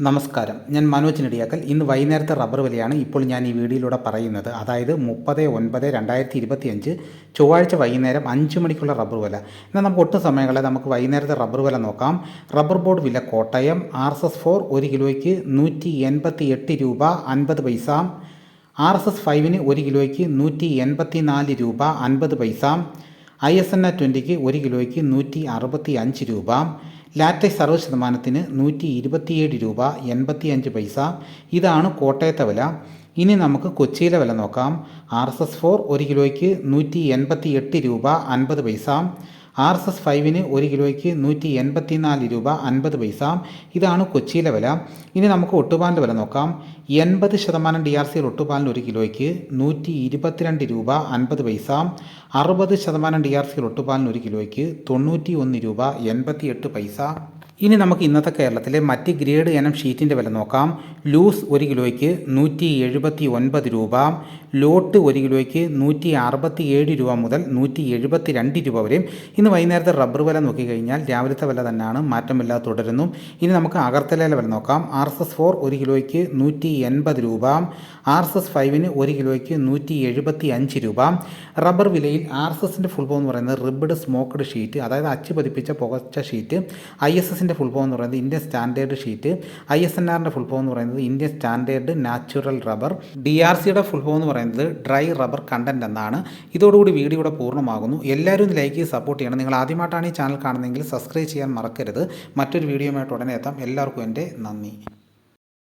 നമസ്കാരം. ഞാൻ മനോജ് നെടിയാക്കൽ. ഇന്ന് വൈകുന്നേരത്തെ റബ്ബർ വിലയാണ് ഇപ്പോൾ ഞാൻ ഈ വീഡിയോയിലൂടെ പറയുന്നത്. അതായത് മുപ്പത് ഒൻപത് രണ്ടായിരത്തി ഇരുപത്തി അഞ്ച് ചൊവ്വാഴ്ച വൈകുന്നേരം അഞ്ച് മണിക്കുള്ള റബ്ബർ വില. എന്നാൽ നമുക്ക് ഒട്ടും സമയങ്ങളെ നമുക്ക് വൈകുന്നേരത്തെ റബ്ബർ വില നോക്കാം. റബ്ബർ ബോർഡ് വില Kottayam R S S four ഒരു കിലോയ്ക്ക് നൂറ്റി എൺപത്തി എട്ട് രൂപ അൻപത് പൈസ. ആർ എസ് എസ് ഫൈവിന് ഒരു കിലോയ്ക്ക് നൂറ്റി എൺപത്തി നാല് രൂപ അൻപത് പൈസ. ഐ എസ് എൻ എ ട്വന്റിക്ക് ഒരു കിലോയ്ക്ക് നൂറ്റി അറുപത്തി അഞ്ച് രൂപ ലാറ്റക്സ് അറുപത് ശതമാനത്തിന് നൂറ്റി ഇരുപത്തിയേഴ് രൂപ എൺപത്തി അഞ്ച് പൈസ. ഇതാണ് കോട്ടയത്തെ വില. ഇനി നമുക്ക് കൊച്ചിയിലെ വില നോക്കാം. ആർ എസ് എസ് ഫോർ ഒരു കിലോയ്ക്ക് നൂറ്റി എൺപത്തി എട്ട് രൂപ അൻപത് പൈസ. ആർ എസ് എസ് ഫൈവിന് ഒരു കിലോയ്ക്ക് നൂറ്റി എൺപത്തി നാല് രൂപ അൻപത് പൈസ. ഇതാണ് കൊച്ചിയിലെ വില. ഇനി നമുക്ക് ഒട്ടുപാലിന്റെ വില നോക്കാം. എൺപത് ശതമാനം ഡി ആർ സിയിൽ ഒട്ടുപാലിന് ഒരു കിലോയ്ക്ക് നൂറ്റി ഇരുപത്തിരണ്ട് രൂപ അൻപത് പൈസ. അറുപത് ശതമാനം ഡി ആർ സിയിൽ ഒട്ടുപാലിന് ഒരു കിലോയ്ക്ക് തൊണ്ണൂറ്റി ഒന്ന് രൂപ എൺപത്തി എട്ട് പൈസ. ഇനി നമുക്ക് ഇന്നത്തെ കേരളത്തിലെ മറ്റ് ഗ്രേഡ് ഇനം ഷീറ്റിന്റെ വില നോക്കാം. ലൂസ് ഒരു കിലോയ്ക്ക് നൂറ്റി എഴുപത്തി ഒൻപത് രൂപ. ലോട്ട് ഒരു കിലോയ്ക്ക് നൂറ്റി അറുപത്തി ഏഴ് രൂപ മുതൽ നൂറ്റി എഴുപത്തി രണ്ട് രൂപ വരെയും. ഇന്ന് വൈകുന്നേരത്തെ റബ്ബർ വില നോക്കിക്കഴിഞ്ഞാൽ രാവിലത്തെ വില തന്നെയാണ് മാറ്റമില്ലാതെ തുടരുന്നു. ഇനി നമുക്ക് അകർത്തലയിലെ വില നോക്കാം. ആർ എസ് എസ് ഫോർ ഒരു കിലോയ്ക്ക് നൂറ്റി എൺപത് രൂപ. ആർ എസ് എസ് ഫൈവിന് ഒരു കിലോയ്ക്ക് നൂറ്റി എഴുപത്തി അഞ്ച് രൂപ. റബ്ബർ വിലയിൽ ആർ എസ് എസിന്റെ ഫുൾ ഫോം എന്ന് പറയുന്നത് റിബ്ഡ് സ്മോക്ക്ഡ് ഷീറ്റ് അതായത് അച്ചു പതിപ്പിച്ച പുകച്ച ഷീറ്റ് ഐ എസ് എസിന്റെ ഫുൾ ഫോം എന്ന് പറയുന്നത് Indian standard sheet I S N ആറിന്റെ ഫുൾ ഫോം എന്ന് പറയുന്നത് Indian standard natural rubber D R സിയുടെ ഫുൾ ഫോം എന്ന് പറയുന്നത് ഡ്രൈ റബ്ബർ കണ്ടന്റ് എന്നാണ്. ഇതോടുകൂടി വീഡിയോ ഇവിടെ പൂർണമാകുന്നു. എല്ലാവരും ലൈക്ക് ചെയ്ത് സപ്പോർട്ട് ചെയ്യണം. നിങ്ങൾ ആദ്യമായിട്ടാണ് ഈ ചാനൽ കാണുന്നതെങ്കിൽ സബ്സ്ക്രൈബ് ചെയ്യാൻ മറക്കരുത്. മറ്റൊരു വീഡിയോയുമായിട്ട് ഉടനെ എത്താം. എല്ലാവർക്കും എന്റെ നന്ദി.